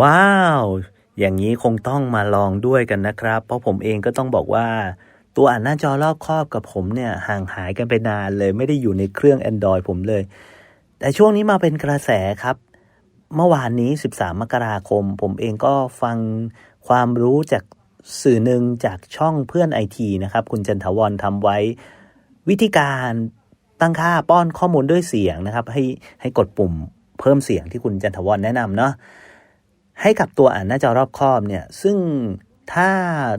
ว้าว อย่างนี้คงต้องมาลองด้วยกันนะครับ เพราะผมเองก็ต้องบอกว่า ตัวอ่านหน้าจอรอบครอบกับผมเนี่ยห่างหายกันไปนานเลย ไม่ได้อยู่ในเครื่อง Android ผมเลย แต่ช่วงนี้มาเป็นกระแสครับ เมื่อวานนี้ 13 มกราคม ผมเองก็ฟังความรู้จากสื่อหนึ่งจากช่องเพื่อนไอทีนะครับ คุณจันทวรทำไว้ วิธีการตั้งค่าป้อนข้อมูลด้วยเสียงนะครับ ให้ให้กดปุ่มเพิ่มเสียงที่คุณจันทวรแนะนำเนาะ ให้กับตัวอ่านหน้าจอรอบครอบเนี่ย ซึ่งถ้า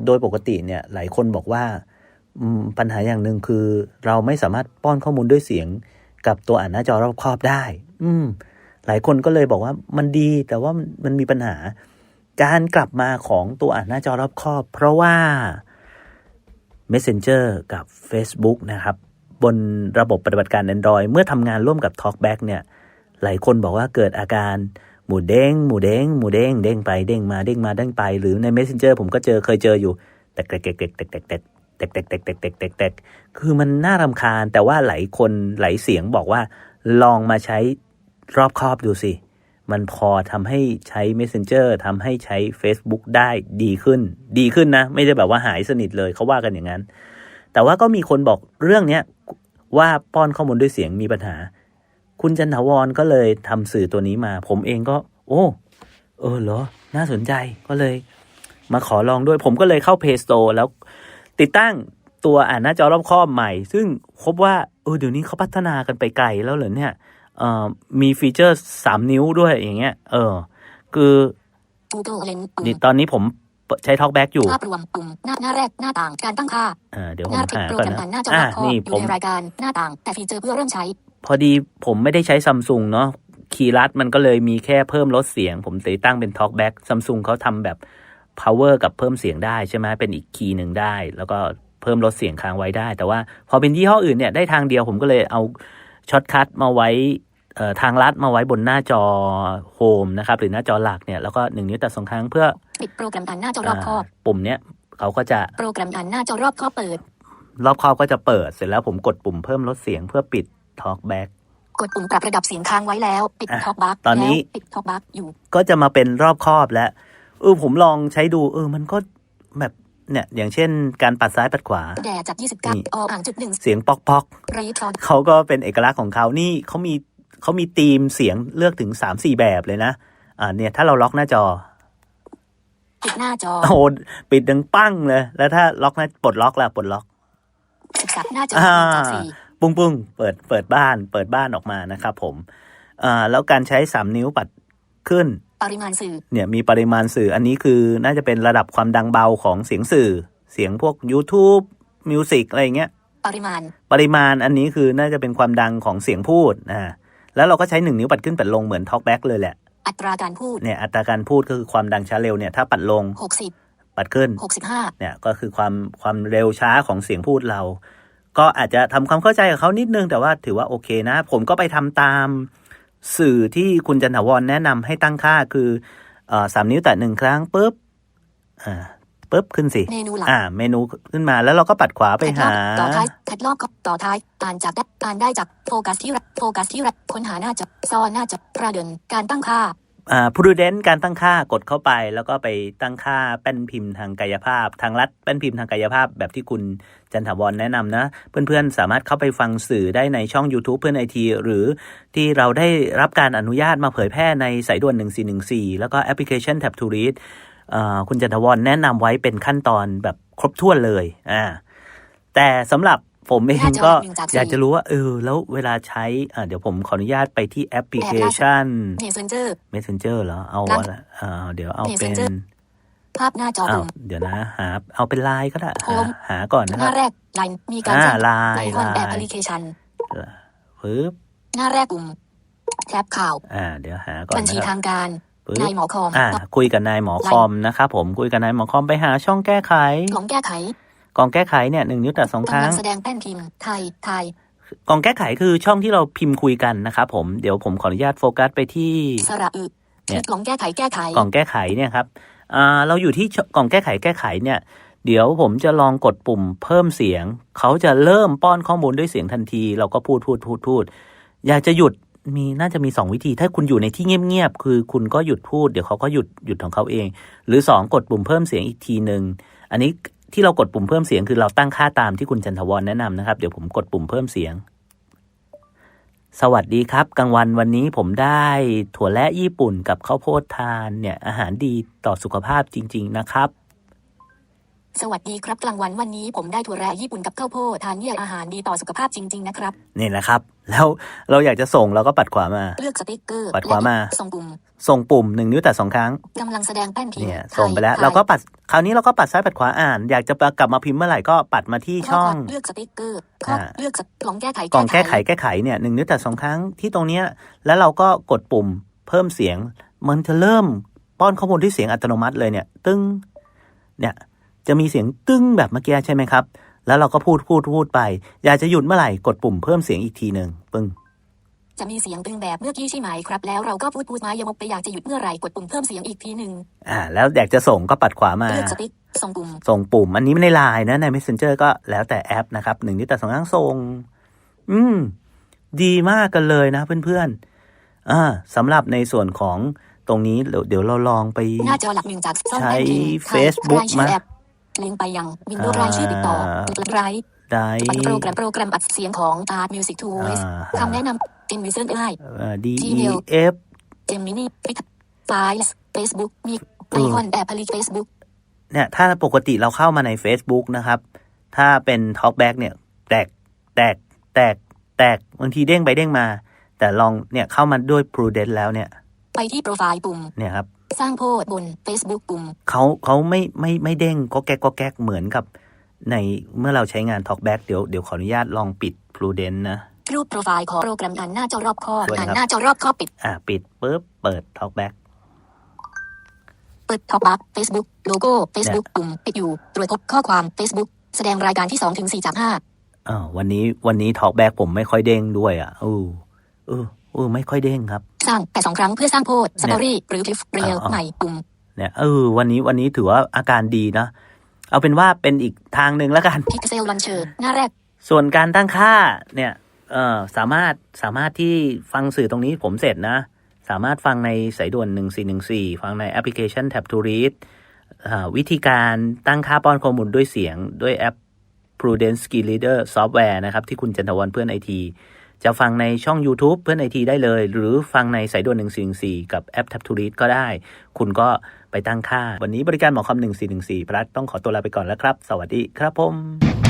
โดยปกติเนี่ยหลายคนบอกว่าปัญหาอย่างหนึ่งคือ เราไม่สามารถป้อนข้อมูลด้วยเสียง กับตัวอ่านหน้าจอรอบครอบได้ อืม หลายคนก็เลยบอกว่ามันดีแต่ว่ามันมีปัญหา การกลับมาของตัวอ่านหน้าจอรอบครอบ เพราะว่า Messenger กับ Facebook นะครับ บนระบบปฏิบัติการ Android เมื่อทำงานร่วมกับ TalkBack เนี่ย หลายคนบอกว่าเกิดอาการ หมูเด้งหมูเด้งหมูเด้งเด้งไปเด้งมาเด้งมาเด้งไป หรือใน Messenger ผมก็เจอเคยเจออยู่แตกแตกแตกแตกแตกแตกแตกแตกแตกแตกแตกแตกแตกแตกคือมันน่ารำคาญแต่ว่าหลายคนหลายเสียงบอกว่า ลองมาใช้รอบครอบดูสิ มันพอทำให้ใช้ Messenger ทำให้ใช้ Facebook ได้ดีขึ้น ดีขึ้นนะ ไม่ได้แบบว่าหายสนิทเลยเขาว่ากันอย่างนั้น แต่ว่าก็มีคนบอกเรื่องเนี้ยว่าป้อนข้อมูลด้วยเสียงมีปัญหา คุณจันทวรก็เลยทำสื่อตัวนี้มา ผมเองก็ โอ้เออเหรอ น่าสนใจก็เลย มาขอลองด้วย ผมก็เลยเข้า Play Store แล้วติดตั้งตัวอ่านหน้าจอรอบครอบใหม่ ซึ่งพบว่าเออเดี๋ยวนี้เขาพัฒนากันไปไกลแล้วเหรอเนี่ยเอ่อมีฟีเจอร์สามนิ้วด้วยอย่างเงี้ย เออ คือ Google Lens ปุ่มนี่ตอนนี้ผมใช้ TalkBack อยู่ภาพรวมปุ่มหน้าหน้าแรกหน้าต่างการตั้งค่าอ่าเดี๋ยวผหมน้าปิดหาโปรก่อแกนรมนะอ่านหน้าจออ่ารอบครอบนี่อผยู่มในรายการหน้าต่างแต่ฟีเจอร์เพื่อเริ่มใช้ พอดีผมไม่ได้ใช้ซัมซุงเนาะคีย์ลัดมันก็เลยมีแค่เพิ่มลดเสียง ผมติดตั้งเป็น TalkBack ซัมซุงเขาทำแบบ power กับเพิ่มเสียงได้ใช่ไหมเป็นอีกคีย์หนึ่งได้ แล้วก็เพิ่มลดเสียงค้างไว้ได้ แต่ว่าพอเป็นยี่ห้ออื่นเนี่ยได้ทางเดียวผมก็เลยเอาช็อตคัทมาไว้เอ่อทางลัดมาไว้บนหน้าจอโฮมนะครับหรือหน้าจอหลักเนี่ยแล้วก็หนึ่งนิ้วแต่สองครั้งเพื่อปิดโปรแกรมอ่านหน้าจอรอบครอบาปุ่มเนี้ยเขาก็จะโปรแกรมอ่านหน้าจอรอบครอบเปิด รอบครอบก็จะเปิดเสร็จแล้วผมกดปุ่มเพิ่มลดเสียงเพื่อปิด TalkBack กดปุ่มปรับระดับเสียงค้างไว้แล้ว ปิดอะท็อกบัคตอนนี้ปิดท็อกบัคอยู่ ก็จะมาเป็นรอบครอบแล้วเออผมลองใช้ดู เออ มันก็แบบเนี่ย อย่างเช่นการปัดซ้ายปัดขวาแดดจากนี่29ออ่างจุดหนึ่งเสียงปอกปอกรีทรอนเขาก็เป็นเอกลักษณ์ของเขานี่เขามีเขามีธีมเสียงเลือกถึงสามสี่แบบเลยนะ อ่า เนี่ย ถ้าเราล็อกหน้าจอ ปิดหน้าจอโอ้โหปิดดังปั้งเลย แล้วถ้าล็อกหน้าปลดล็อกล่ะปลดล็อกศึกษาหน้าจออ่าจากสี่ ปุ้งปุ้งเปิดเปิดบ้าน เปิดบ้านออกมานะครับผมอ่าแล้วการใช้สามนิ้วปัดขึ้น ปริมาณสื่อเนี่ยมีปริมาณสื่ออันนี้คือน่าจะเป็นระดับความดังเบาของเสียงสื่อ เสียงพวก YouTube Music อะไรอย่างเงี้ยปริมาณ ปริมาณอันนี้คือน่าจะเป็นความดังของเสียงพูดอ่าแล้วเราก็ใช้หนึ่งนิ้วปัดขึ้นปัดลงเหมือน TalkBack เลยแหละ อัตราการพูดเนี่ยอัตราการพูดก็คือความดังช้าเร็วเนี่ยถ้าปัดลง 60 ปัดขึ้น 65เนี่ยก็คือความความเร็วช้าของเสียงพูดเรา ก็อาจจะทำความเข้าใจกับเขานิดนึง แต่ว่าถือว่าโอเคนะ ผมก็ไปทำตามสื่อที่คุณจันทวรแนะนำให้ตั้งค่าคือเอ่อสามนิ้วแตะหนึ่งครั้งปุ๊บอ่าปุ๊บขึ้นสิเมนูหลักอ่า เมนูขึ้นมาแล้วเราก็ปัดขวาไปหาต่อท้ายแคทลอกต่อท้ายอ่านจากได้อ่านได้จากโฟกัสที่รัโฟกัสที่รัค้นหาหน้าจอซ่อนหน้าจอประเด็นการตั้งค่าอ่า prudent การตั้งค่ากดเข้าไป แล้วก็ไปตั้งค่าแป้นพิมพ์ทางกายภาพ ทางลัดแป้นพิมพ์ทางกายภาพ แบบที่คุณจันทวรแนะนำนะ เพื่อนๆ สามารถเข้าไปฟังสื่อได้ในช่อง YouTube เพื่อนไอทีหรือที่เราได้รับการอนุญาตมาเผยแพร่ในสายด่วน 1414 แล้วก็แอปพลิเคชัน Tap to Read อ่าคุณจันทวรแนะนำไว้เป็นขั้นตอนแบบครบถ้วนเลยอ่าแต่สำหรับ ผมเองก็หน้าจอหนึ่งจากสี่อยากจะรู้ว่าเออ แล้วเวลาใช้อ่าเดี๋ยวผมขออนุญาตไปที่แอปพลิเคชัน Messenger Messenger เหรอเอาครับอะไรอ่าเดี๋ยวเอาเป็น Messenger ภาพหน้าจออ้าวปุ่มเดี๋ยวนะหาเอาเป็นไลน์ก็ได้หา Home หาก่อนนะหคน้ารับแรกไลน์มีการอ่าแจ้งไลไลน์น์ออนแอปไลแอปพน์ลิเคชันปึ๊บหน้าแรกปุ่มแท็บข่าว อ่า เดี๋ยวหาก่อนบัญชีนะครับทางการปึ๊บนายหมอคอมอ่าคุยกับนายหมอคอมนะครับผมคุยกับนายหมอคอมไปหาช่องแก้ไขของแก้ไข กล่องแก้ไขเนี่ยหนึ่งนิ้วแต่สองคกำรั้ลังงแสดงแป้นพิมพ์ไทยไทยกล่องแก้ไขคือช่องที่เราพิมพ์คุยกันนะครับผมเดี๋ยวผมขออนุญาตโฟกัสไปที่สระอึเนี่ยของแก้ไขแก้ไขกล่องแก้ไขเนี่ยครับอ่าเราอยู่ที่ช่องกล่องแก้ไขแก้ไขเนี่ยเดี๋ยวผมจะลองกดปุ่มเพิ่มเสียง เขาจะเริ่มป้อนข้อมูลด้วยเสียงทันที เราก็พูดพูดพูดพูด อยากจะหยุดมีน่าจะมีสองวิธี ถ้าคุณอยู่ในที่เงียบๆคือคุณก็หยุดพูด เดี๋ยวเขาก็หยุดหยุดของเขาเอง หรือสองกดปุ่มเพิ่มเสียงอีกทีหนึ่งอันนี้ ที่เรากดปุ่มเพิ่มเสียงคือเราตั้งค่าตามที่คุณจันทวรแนะนำนะครับ เดี๋ยวผมกดปุ่มเพิ่มเสียง สวัสดีครับกลางวันวันนี้ผมได้ถั่วและญี่ปุ่นกับข้าวโพดทานเนี่ยอาหารดีต่อสุขภาพจริง ๆ นะครับ สวัสดีครับกลางวันวันนี้ผมได้ถั่วแระญี่ปุ่นกับข้าวโพดทานเนี่ยอาหารดีต่อสุขภาพจริง ๆ นะครับ นี่แหละครับ แล้วเราอยากจะส่งเราก็ปัดขวามา เลือกสติ๊กเกอร์ปัดขวามาและส่งปุ่ม ส่งปุ่มหนึ่งนิ้วแต่สองครั้งกำลังแสดงแป้นพิมพ์เนี่ยถ่ายส่งไปแล้วถ่ยเราก็ปัดคราวนี้เราก็ปัดซ้ายปัดขวาอ่าน อยากจะกลับมาพิมพ์เมื่อไหร่ก็ปัดมาที่ข้ช่องความเลือกสติ๊กเกอร์ข้ออ่าเลือกสกล่องแก้ไขกล่องแก้ไขแก้ไขเนี่ยหนึ่งนิ้วแต่สองครั้งที่ตรงเนี้ยแล้วเราก็กดปุ่มเพิ่มเสียง มันจะเริ่มป้อนข้อมูลที่เสียงอัตโนมัติเลยเนี่ย ตึ้งเนี่ย จะมีเสียงตึ้งแบบเมื่อกี้ใช่ไหมครับ แล้วเราก็พูดพูดพูดไป อยากจะหยุดเมื่อไหร่กดปุ่มเพิ่มเสียงอีกทีหนึ่งปึ้งจะมีเสียงตึงแบบเมื่อกี้ใช่ไหมครับ แล้วเราก็พูดพูดมายังมกไปอยากจะหยุดเมื่อไหร่กดปุ่มเพิ่มเสียงอีกทีหนึ่งอ่าแล้วอยากจะส่งก็ปัดขวามาเลือกสติ๊กส่งปุ่มส่งปุ่ม อันนี้ไม่ในไลน์นะใน Messenger ก็แล้วแต่แอปนะครับหนึ่งนิ้วแต่สองครั้งส่ง อืม ดีมากกันเลยนะเพื่อนๆอ่าสำหรับในส่วนของตรงนี้เดี๋ยวเดี๋ยวเราลองไปหน้าจอหลักหนึ่งจากช่องใช้แป้นพิมพ์ถ่าย Facebook รายชื่อมาแอป ลิงก์ไปยังวินโดว์รายชื่อติดต่ออ่าไรได้ปัดโปรแกรมโปรแกรมอัดเสียงของ Art Music Tools อ่าคำแนะนำเป็นวิเซนไอ D E Gmail F เจมินี่ไฟล์เฟซบุ๊กมีไอคอนแอปผลิตเฟซบุ๊กเนี่ยถ้าปกติเราเข้ามาใน Facebook นะครับ ถ้าเป็น Talkback เนี่ย แตกแตกแตกแตกบางทีเด้งไปเด้งมา แต่ลองเนี่ยเข้ามาด้วย Prudent แล้วเนี่ย ไปที่โปรไฟล์ปุ่มเนี่ยครับ สร้างโพสต์บน Facebook ปุ่มเขาเขาไม่ไม่ไม่เด้งก็แก๊กก็แก๊กเหมือนกับ ในเมื่อเราใช้งาน Talkback เดี๋ยวเดี๋ยวขออนุญาตลองปิด Prudent นะรูปโปรไฟล์ของโปรแกรมอ่านหน้าจอรอบคอบสวยครับอ่านหน้าจอรอบคอบปิด อ่าปิดปุ๊บเปิด Talkback เปิดท็อปบัค Facebook โลโก้ Facebook ปุ่มปิดอยู่ตรวจพบข้อความ Facebook แสดงรายการที่2ถึง4จาก5อ่าวันนี้วันนี้ Talkback ผมไม่ค่อยเด้งด้วยอะเออเออเออไม่ค่อยเด้งครับ สร้างแต่สองครั้งเพื่อสร้างโพสต์สตอรี่หรือคลิปเรียลอ่าใหม่ปุ่มเนี่ยเออวันนี้วันนี้ถือว่าอาการดีนะ เอาเป็นว่าเป็นอีกทางหนึ่งแล้วกันพิกเซลลันเชอร์หน้าแรก ส่วนการตั้งค่าเนี่ยเออสามารถสามารถที่ฟังสื่อตรงนี้ผมเสร็จนะ สามารถฟังในสายด่วน 1414 ฟังในแอปพลิเคชัน Tap to Read อ่าวิธีการตั้งค่าป้อนข้อมูลด้วยเสียงด้วยแอป Prudence Skill Leader Software นะครับ ที่คุณจันทวันเพื่อนไอที จะฟังในช่อง YouTube เพื่อนไอทีได้เลย หรือฟังในสายด่วน1414กับแอป Tap to Read ก็ได้ คุณก็ไปตั้งค่า วันนี้บริการหมอคำ1414พลัดต้องขอตัวลาไปก่อนแล้วครับ สวัสดีครับผม